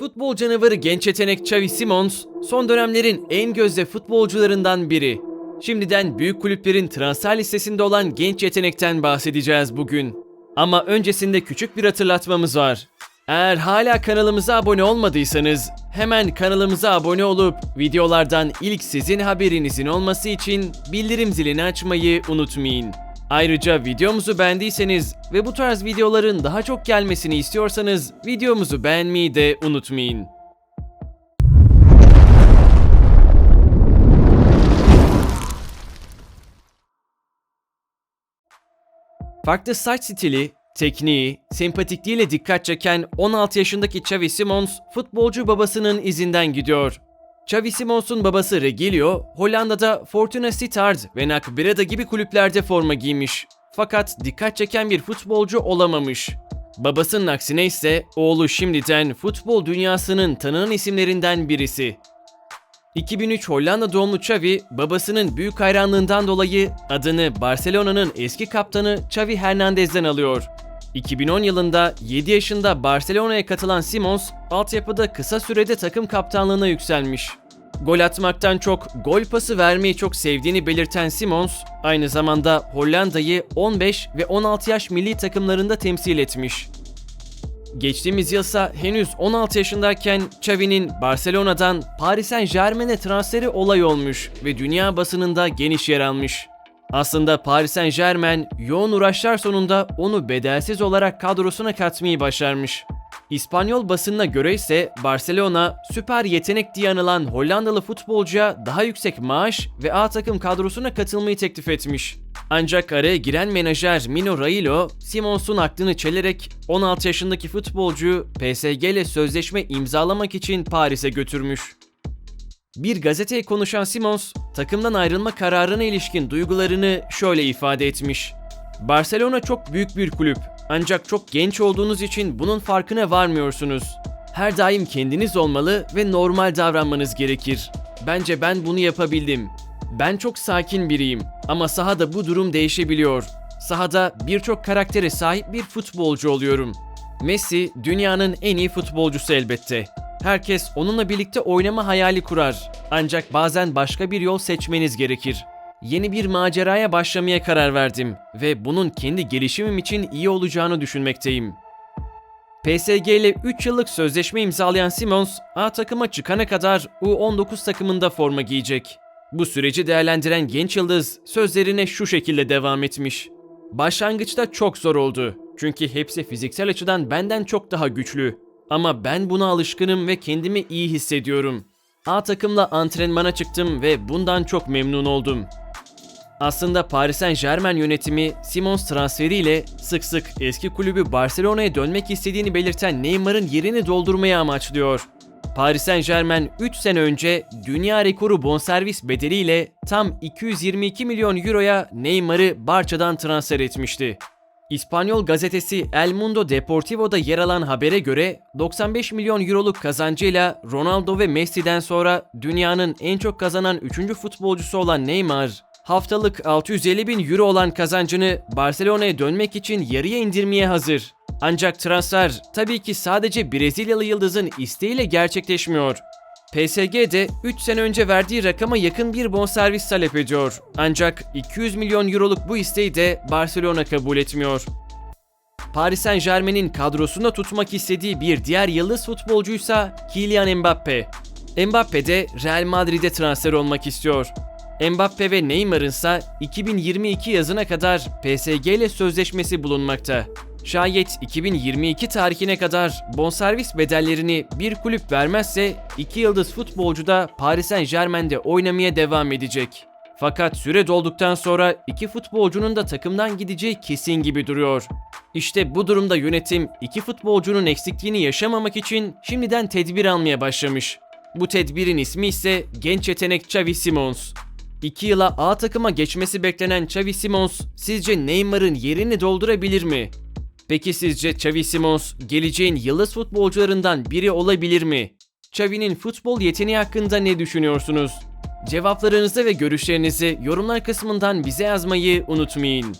Futbol canavarı genç yetenek Xavi Simons, son dönemlerin en gözde futbolcularından biri. Şimdiden büyük kulüplerin transfer listesinde olan genç yetenekten bahsedeceğiz bugün. Ama öncesinde küçük bir hatırlatmamız var. Eğer hala kanalımıza abone olmadıysanız hemen kanalımıza abone olup videolardan ilk sizin haberinizin olması için bildirim zilini açmayı unutmayın. Ayrıca videomuzu beğendiyseniz ve bu tarz videoların daha çok gelmesini istiyorsanız videomuzu beğenmeyi de unutmayın. Farklı saç stili, tekniği, sempatikliğiyle dikkat çeken 16 yaşındaki Xavi Simons, futbolcu babasının izinden gidiyor. Xavi Simons'un babası Regilio, Hollanda'da Fortuna Sittard ve NAC Breda gibi kulüplerde forma giymiş. Fakat dikkat çeken bir futbolcu olamamış. Babasının aksine ise oğlu şimdiden futbol dünyasının tanınan isimlerinden birisi. 2003 Hollanda doğumlu Xavi, babasının büyük hayranlığından dolayı adını Barcelona'nın eski kaptanı Xavi Hernandez'den alıyor. 2010 yılında 7 yaşında Barcelona'ya katılan Simons, altyapıda kısa sürede takım kaptanlığına yükselmiş. Gol atmaktan çok gol pası vermeyi çok sevdiğini belirten Simons, aynı zamanda Hollanda'yı 15 ve 16 yaş milli takımlarında temsil etmiş. Geçtiğimiz yılsa henüz 16 yaşındayken Xavi'nin Barcelona'dan Paris Saint Germain'e transferi olay olmuş ve dünya basınında geniş yer almış. Aslında Paris Saint Germain yoğun uğraşlar sonunda onu bedelsiz olarak kadrosuna katmayı başarmış. İspanyol basınına göre ise Barcelona süper yetenek diye anılan Hollandalı futbolcuya daha yüksek maaş ve A takım kadrosuna katılmayı teklif etmiş. Ancak araya giren menajer Mino Railo, Simons'un aklını çelerek 16 yaşındaki futbolcuyu PSG ile sözleşme imzalamak için Paris'e götürmüş. Bir gazeteye konuşan Simons, takımdan ayrılma kararına ilişkin duygularını şöyle ifade etmiş. Barcelona çok büyük bir kulüp ancak çok genç olduğunuz için bunun farkına varmıyorsunuz. Her daim kendiniz olmalı ve normal davranmanız gerekir. Bence ben bunu yapabildim. Ben çok sakin biriyim ama sahada bu durum değişebiliyor. Sahada birçok karaktere sahip bir futbolcu oluyorum. Messi dünyanın en iyi futbolcusu elbette. Herkes onunla birlikte oynama hayali kurar. Ancak bazen başka bir yol seçmeniz gerekir. Yeni bir maceraya başlamaya karar verdim ve bunun kendi gelişimim için iyi olacağını düşünmekteyim. PSG ile 3 yıllık sözleşme imzalayan Simons, A takıma çıkana kadar U19 takımında forma giyecek. Bu süreci değerlendiren genç yıldız sözlerine şu şekilde devam etmiş. Başlangıçta çok zor oldu. Çünkü hepsi fiziksel açıdan benden çok daha güçlü. Ama ben buna alışkınım ve kendimi iyi hissediyorum. A takımla antrenmana çıktım ve bundan çok memnun oldum. Aslında Paris Saint Germain yönetimi Simons transferiyle sık sık eski kulübü Barcelona'ya dönmek istediğini belirten Neymar'ın yerini doldurmayı amaçlıyor. Paris Saint Germain 3 sene önce dünya rekoru bonservis bedeliyle tam 222 milyon euroya Neymar'ı Barça'dan transfer etmişti. İspanyol gazetesi El Mundo Deportivo'da yer alan habere göre 95 milyon euroluk kazancıyla Ronaldo ve Messi'den sonra dünyanın en çok kazanan 3. futbolcusu olan Neymar, haftalık 650 bin euro olan kazancını Barcelona'ya dönmek için yarıya indirmeye hazır. Ancak transfer tabii ki sadece Brezilyalı yıldızın isteğiyle gerçekleşmiyor. PSG de 3 sene önce verdiği rakama yakın bir bonservis talep ediyor. Ancak 200 milyon euroluk bu isteği de Barcelona kabul etmiyor. Paris Saint Germain'in kadrosunda tutmak istediği bir diğer yıldız futbolcuysa Kylian Mbappe. Mbappe de Real Madrid'e transfer olmak istiyor. Mbappe ve Neymar'ın ise 2022 yazına kadar PSG ile sözleşmesi bulunmakta. Şayet 2022 tarihine kadar bonservis bedellerini bir kulüp vermezse iki yıldız futbolcu da Paris Saint Germain'de oynamaya devam edecek. Fakat süre dolduktan sonra iki futbolcunun da takımdan gideceği kesin gibi duruyor. İşte bu durumda yönetim iki futbolcunun eksikliğini yaşamamak için şimdiden tedbir almaya başlamış. Bu tedbirin ismi ise genç yetenek Xavi Simons. 2 yıla A takıma geçmesi beklenen Xavi Simons sizce Neymar'ın yerini doldurabilir mi? Peki sizce Xavi Simons geleceğin yıldız futbolcularından biri olabilir mi? Xavi'nin futbol yeteneği hakkında ne düşünüyorsunuz? Cevaplarınızı ve görüşlerinizi yorumlar kısmından bize yazmayı unutmayın.